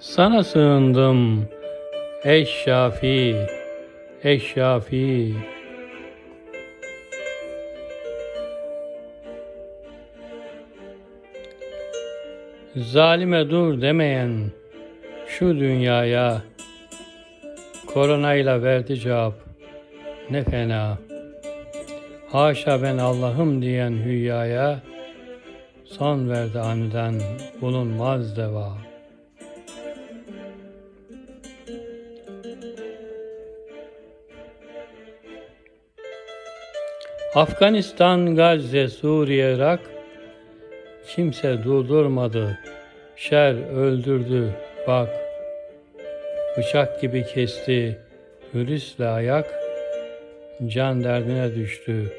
Sana sığındım ey Şafi, ey Şafi. Zalime dur demeyen şu dünyaya koronayla verdi cevap ne fena. Haşa ben Allah'ım diyen hüyyaya son verdi aniden bulunmaz deva. Afganistan, Gazze, Suriye, Irak kimse durdurmadı. Şer öldürdü bak. Bıçak gibi kesti hürisle ayak. Can derdine düştü.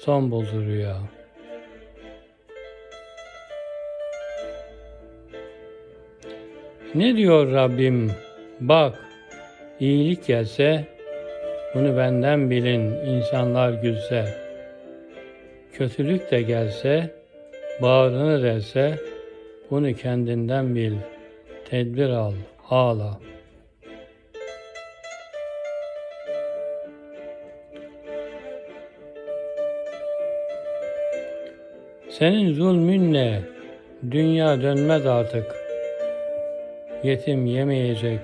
Son buldu rüya. Ne diyor Rabbim? Bak, iyilik gelse, bunu benden bilin insanlar gülse. Kötülük de gelse, bağrını derse, bunu kendinden bil, tedbir al, ağla. Senin zulmünle dünya dönmez artık. Yetim yemeyecek,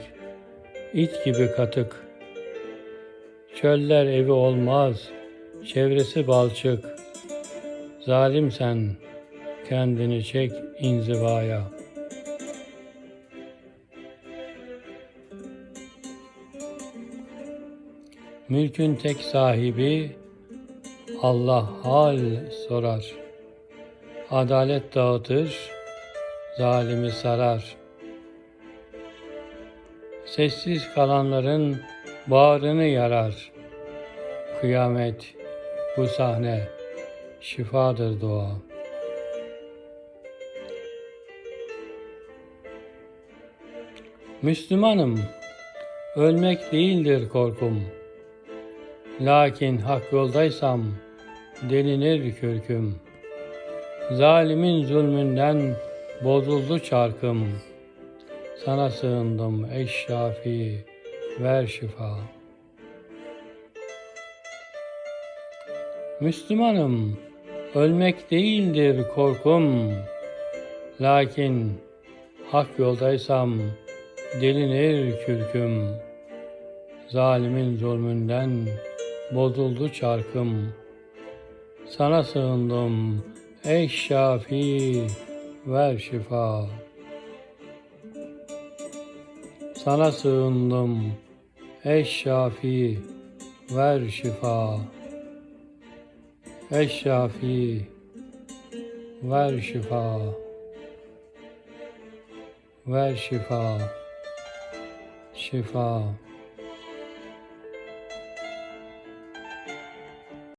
it gibi katık. Çöller evi olmaz, çevresi balçık. Zalim sen, kendini çek inzivaya. Mülkün tek sahibi Allah hal sorar. Adalet dağıtır, zalimi sarar. Sessiz kalanların bağrını yarar. Kıyamet bu sahne şifadır dua. Müslümanım, ölmek değildir korkum. Lakin hak yoldaysam delinir kürküm. Zalimin zulmünden bozuldu çarkım. Sana sığındım ey Şafi, ver şifa. Müslümanım, ölmek değildir korkum. Lakin hak yoldaysam delinir kürküm. Zalimin zulmünden bozuldu çarkım. Sana sığındım ey Şafi, ver şifa. Sana sığındım ey Şafi, ver şifa. Ey Şafi, ver şifa. Ver şifa. Şifa.